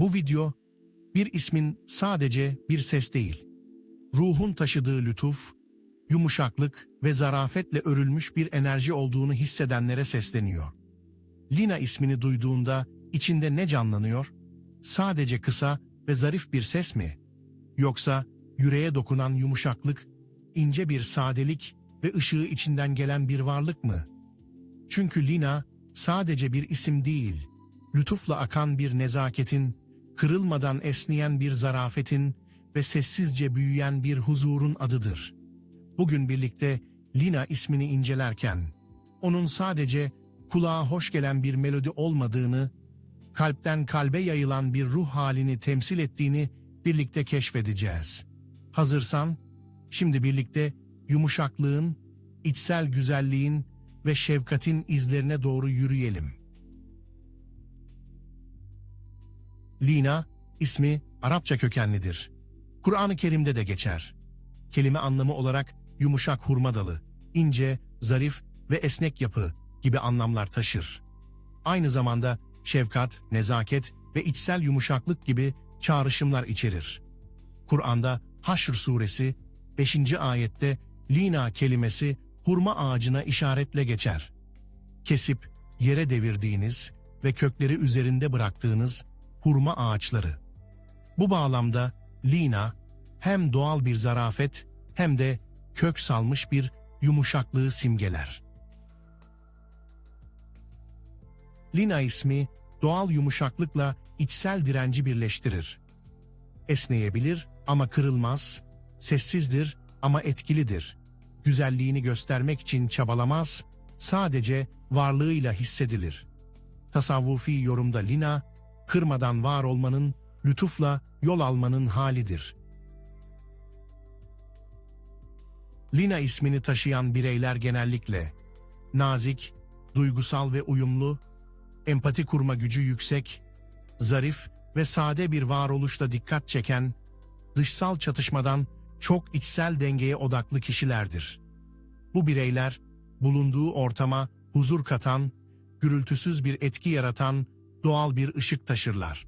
Bu video, bir ismin sadece bir ses değil, ruhun taşıdığı lütuf, yumuşaklık ve zarafetle örülmüş bir enerji olduğunu hissedenlere sesleniyor. Lina ismini duyduğunda içinde ne canlanıyor? Sadece kısa ve zarif bir ses mi? Yoksa yüreğe dokunan yumuşaklık, ince bir sadelik ve ışığı içinden gelen bir varlık mı? Çünkü Lina sadece bir isim değil, lütufla akan bir nezaketin, kırılmadan esneyen bir zarafetin ve sessizce büyüyen bir huzurun adıdır. Bugün birlikte Lina ismini incelerken, onun sadece kulağa hoş gelen bir melodi olmadığını, kalpten kalbe yayılan bir ruh halini temsil ettiğini birlikte keşfedeceğiz. Hazırsan, şimdi birlikte yumuşaklığın, içsel güzelliğin ve şefkatin izlerine doğru yürüyelim. Lina, ismi Arapça kökenlidir. Kur'an-ı Kerim'de de geçer. Kelime anlamı olarak yumuşak hurma dalı, ince, zarif ve esnek yapı gibi anlamlar taşır. Aynı zamanda şefkat, nezaket ve içsel yumuşaklık gibi çağrışımlar içerir. Kur'an'da Haşr suresi 5. ayette lina kelimesi hurma ağacına işaretle geçer. Kesip yere devirdiğiniz ve kökleri üzerinde bıraktığınız hurma ağaçları. Bu bağlamda lina hem doğal bir zarafet hem de kök salmış bir yumuşaklığı simgeler. Lina ismi doğal yumuşaklıkla içsel direnci birleştirir. Esneyebilir ama kırılmaz, sessizdir ama etkilidir. Güzelliğini göstermek için çabalamaz, sadece varlığıyla hissedilir. Tasavvufi yorumda Lina, kırmadan var olmanın, lütufla yol almanın halidir. Lina ismini taşıyan bireyler genellikle nazik, duygusal ve uyumlu, empati kurma gücü yüksek, zarif ve sade bir varoluşla dikkat çeken, dışsal çatışmadan çok içsel dengeye odaklı kişilerdir. Bu bireyler, bulunduğu ortama huzur katan, gürültüsüz bir etki yaratan doğal bir ışık taşırlar.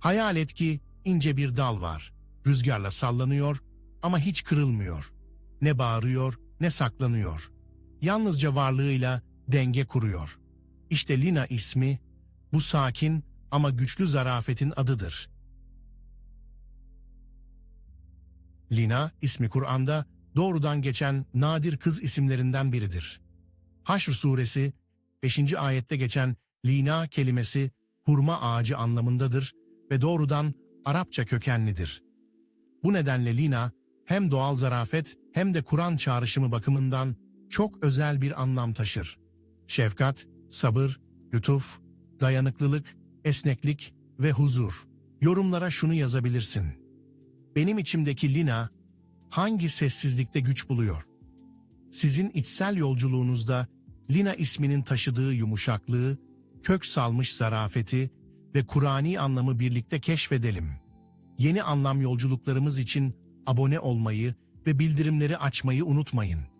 Hayal et ki ince bir dal var. Rüzgarla sallanıyor ama hiç kırılmıyor. Ne bağırıyor ne saklanıyor. Yalnızca varlığıyla denge kuruyor. İşte Lina ismi bu sakin ama güçlü zarafetin adıdır. Lina ismi Kur'an'da doğrudan geçen nadir kız isimlerinden biridir. Haşr suresi 5. ayette geçen Lina kelimesi hurma ağacı anlamındadır ve doğrudan Arapça kökenlidir. Bu nedenle Lina hem doğal zarafet hem de Kur'an çağrışımı bakımından çok özel bir anlam taşır. Şefkat, sabır, lütuf, dayanıklılık, esneklik ve huzur. Yorumlara şunu yazabilirsin. Benim içimdeki Lina hangi sessizlikte güç buluyor? Sizin içsel yolculuğunuzda Lina isminin taşıdığı yumuşaklığı, kök salmış zarafeti ve Kur'ani anlamı birlikte keşfedelim. Yeni anlam yolculuklarımız için abone olmayı ve bildirimleri açmayı unutmayın.